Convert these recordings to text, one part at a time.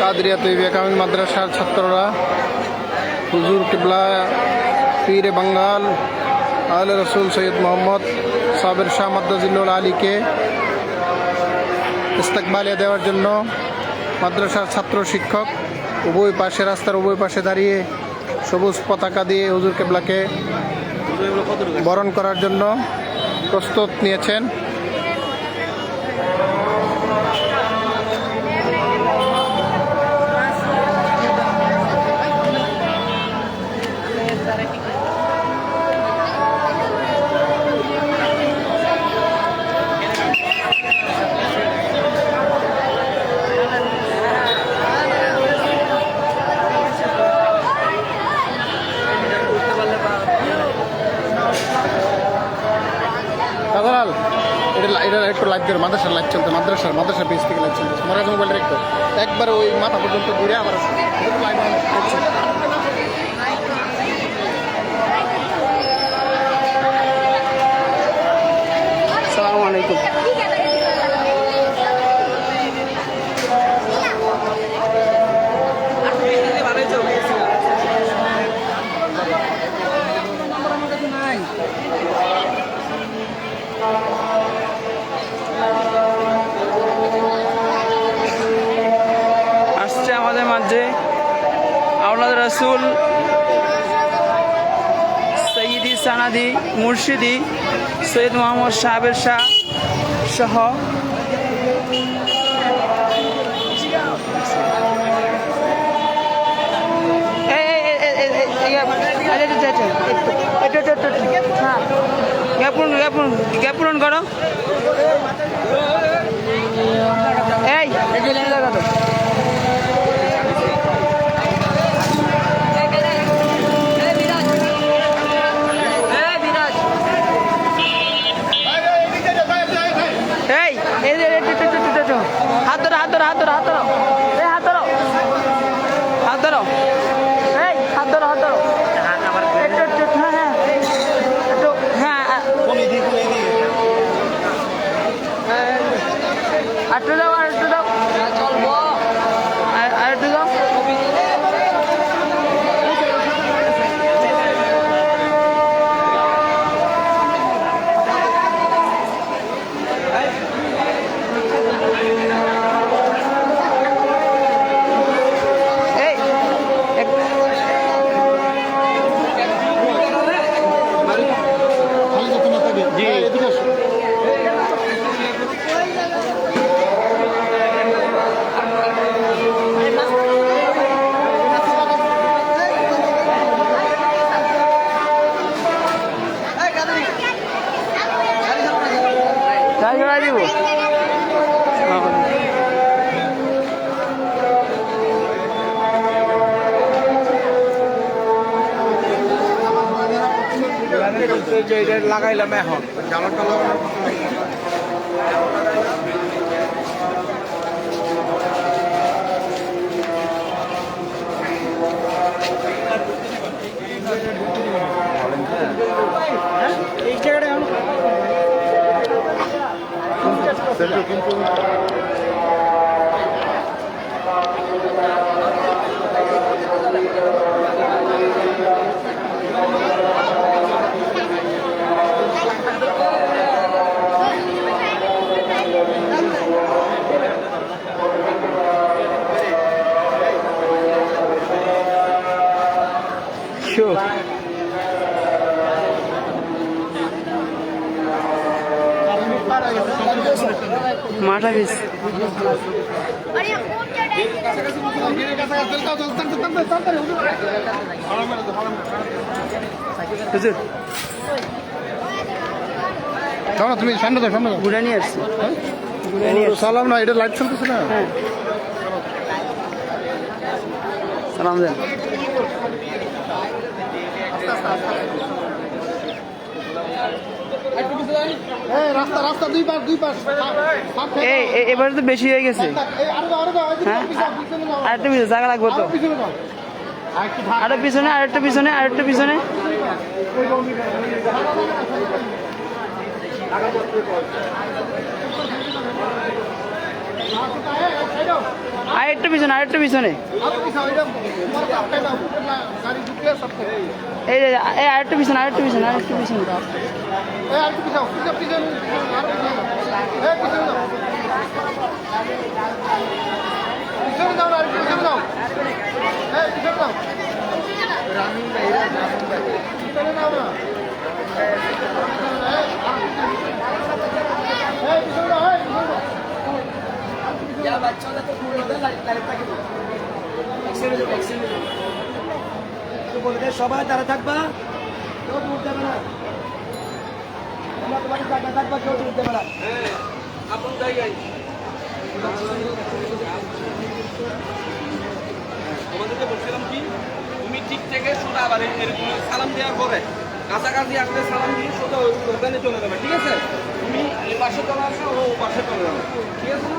কাদরিয়া তৈবিয়া কামিল মাদ্রাসার ছাত্ররা, হুজুর কিবলা, পীরে বাঙ্গাল আল রসুল সৈয়দ মোহাম্মদ সাবের শাহ মদ্দাজিল্লুল আলীকে ইস্তাকবালিয়া দেওয়ার জন্য মাদ্রাসার ছাত্র শিক্ষক উভয় পাশে, রাস্তার উভয় পাশে দাঁড়িয়ে সবুজ পতাকা দিয়ে হুজুর কেবলাকে বরণ করার জন্য প্রস্তুত নিয়েছেন। এটা একটু লাইভ মাদ্রাসার লাইভ চলতে মাদ্রাসার মাদ্রাসার বেশ থেকে লাইভ চলতে তোমার কাছে মোবাইল একটু একবার ওই মাথা পর্যন্ত ঘুরে আবার হাদি মুর্শিদি সৈয়দ মোহাম্মদ সাহেবের শাহ সহ পূরণ করো এই লাগা হাত ধরো হাত ধরো হাত ধরো এই হাত ধরো হাত ধরো এই হাত ধরো হাত ধরো একটু যে এটা লাগাইলাম এখন। হ্যাঁ, জামাটা কিন্তু মাঠা হুজুর। তুমি সামনে দাও সামনে ঘুরে নিয়ে আসছি। ও, আসছি। সালাম না এটা লাইট চলতেছে না? হ্যাঁ। সালাম দেন এই রাস্তা রাস্তা দুই পাশ দুই পাশ এই এ- এবারে তো বেশি হয়ে গেছে। হ্যাঁ? আরেকটা পিছনে জায়গা লাগবে তো। আরও পিছনে আরেকটা পিছনে আরেকটা পিছনে। আরেকটা পিছনে আরেকটা পিছনে এই যে এই আরেকটা পিছনে আরেকটা পিছনে আরেকটা পিছনে সবাই তারা থাকবা। কেউ দূর দেবে না। তোমরা তোমার জায়গা থাকবা কেউ দূর দেবে না। তোমাদেরকে বলছিলাম কি তুমি ঠিক থেকে সোজা আবার এরকম সালাম দেওয়ার পরে কাছাকাছি আসলে সালাম দিয়ে সোজা ওখানে চলে যাবে ঠিক আছে? তুমি এই পাশে চলে আসো ও ও পাশে চলে যাবে ঠিক আছে না?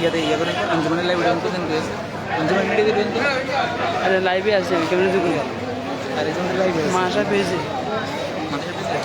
ইয়াতে ইয়ে করে আঞ্জুমানের লাইভ ভিডিও তো কিন্তু আঞ্জুমান ভিডিও দিবেন তো আরে লাইভে আছে কেমন দেখুন? মাসা পেয়েছে মানুষের পিছনে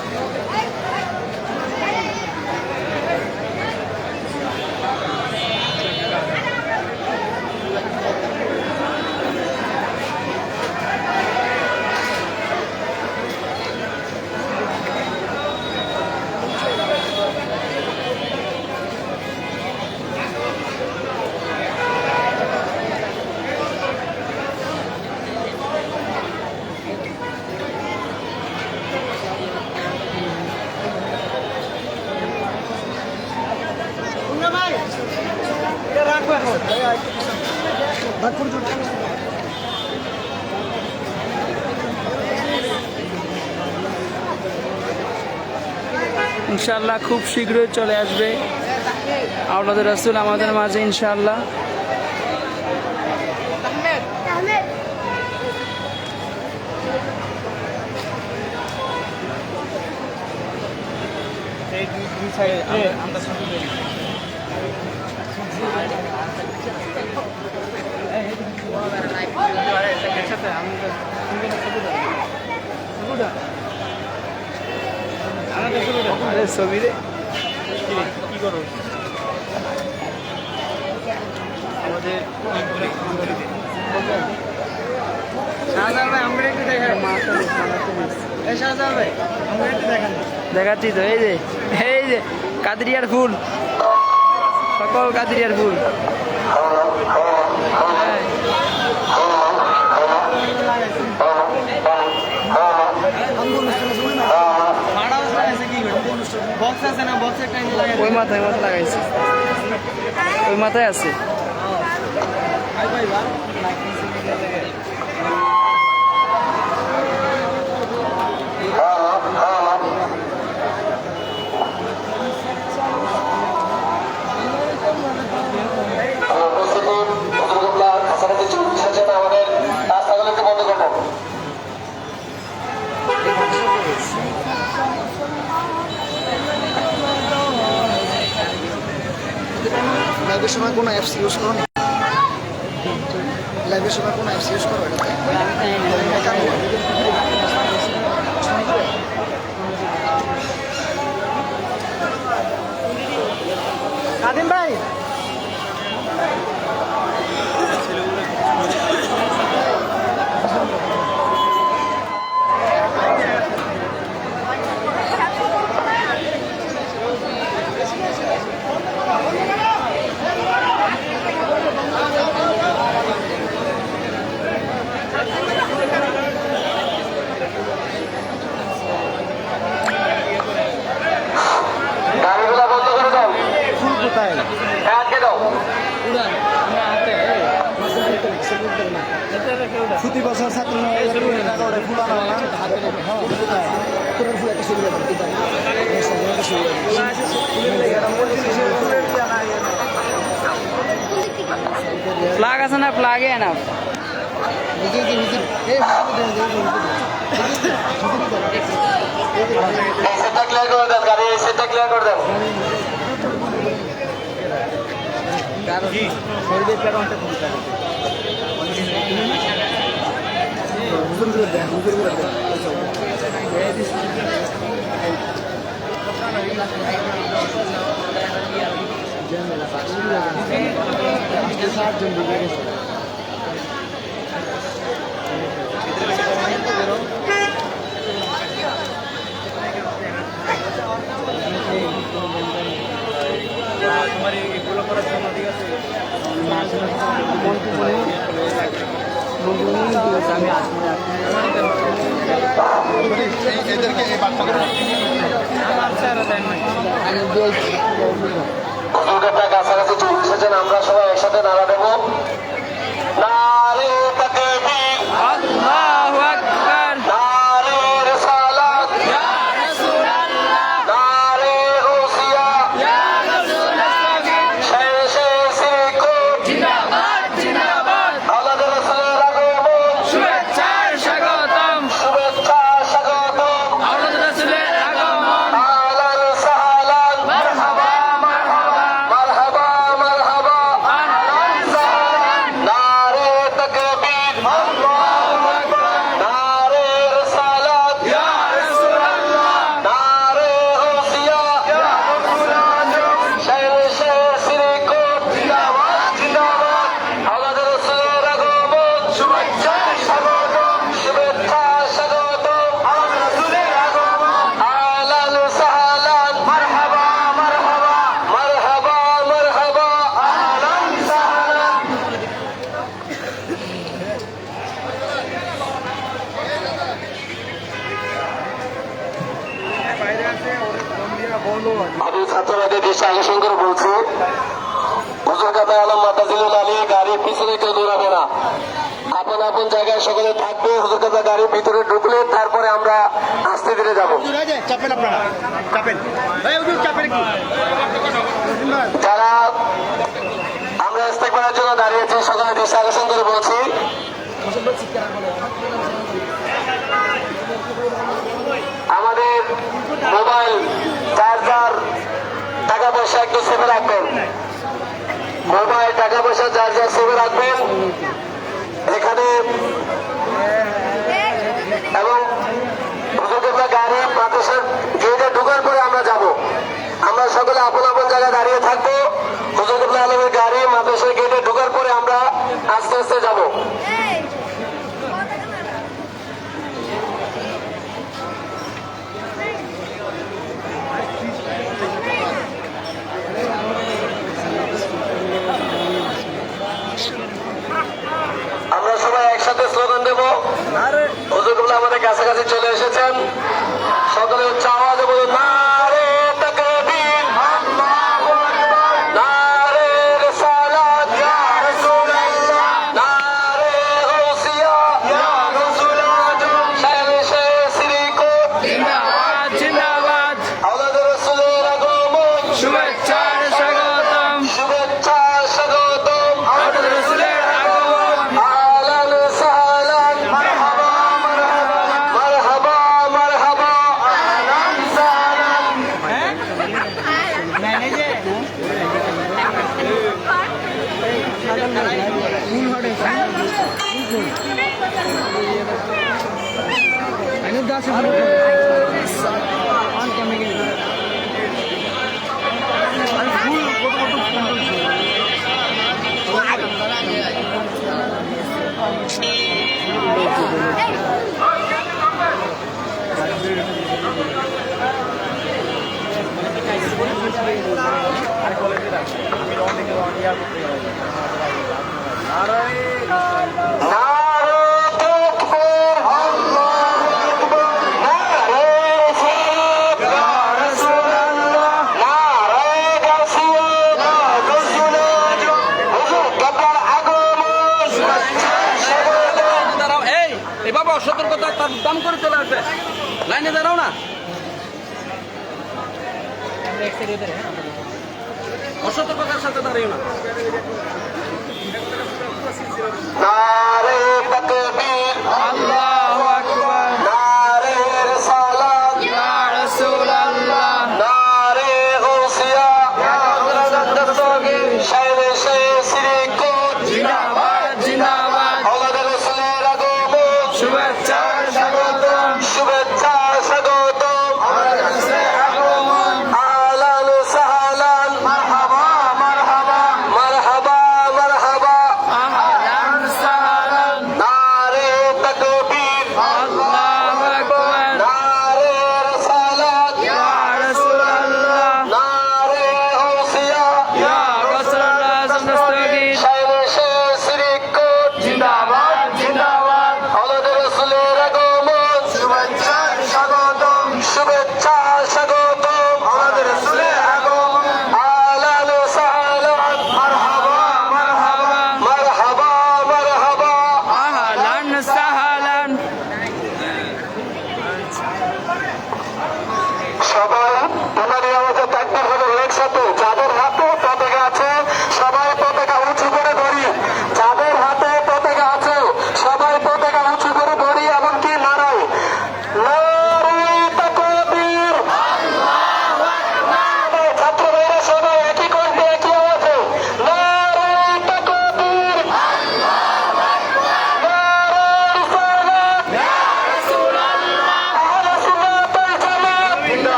ইনশাল্লাহ খুব শীঘ্রই চলে আসবে। আওলাদের রাসুল আমাদের মাঝে ইনশাল্লাহ আরে ছবি রে। দেখাচ্ছি তো এই যে এই যে কাদরিয়ার ফুল। সকল কাদরিয়ার ফুল। ওই মাথায় মাথা লাগাইছে। ওই মাথায় আছে। কোনো অ্যাপস ইউজ করো না? লাইভের সময় কোনো অ্যাপস ইউজ করো এটা প্লাগ আছে না প্লাগে না এই সেটটা ক্লিয়ার করে দেন গাড়ি এই সেটটা ক্লিয়ার করে দেন হুজুরটা কাছাকাছি চলে এসেছেন আমরা সবাই একসাথে নাড়া দেবো। আমি ছাত্রবাদের দৃষ্টি আকর্ষণ করে বলছি হুজুর কাতা আলম মাতাজিলুল আলী গাড়ির পিছনে কেউ দৌড়াবে না। আপন আপন জায়গায় সকলে থাকবে হুজুর কাতা গাড়ির ভিতরে ঢুকলে তারপরে আমরা আস্তে ধীরে যাব। চাপেন আপনারা। যারা আমরা ইস্তেক করার জন্য দাঁড়িয়েছি সকলে দৃষ্টি আকর্ষণ করে বলছি আমাদের মোবাইল চার্জার টাকা পয়সা একটু সেভে রাখবেন মোবাইল, টাকা পয়সা চার্জার সেভে রাখবেন এখানে এবং হুজুরকেবলা গাড়ি মাদ্রাসার গেটে ঢোকার পরে আমরা যাব। আমরা সকলে আপন আপন জায়গায় দাঁড়িয়ে থাকব। হুজুরকেবলা আলমের গাড়ি, মাদ্রাসার গেটে ঢোকার পরে আমরা আস্তে আস্তে যাব Hey! আমরা সবাই একসাথে স্লোগান দেব। হুজুরগুলো আমাদের কাছাকাছি চলে এসেছেন। সকলে চাওয়া আওয়াজে বলুন নারে অসতর্কতার সাথে দাঁড়িয়ে না।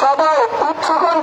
সবাই উৎসাহন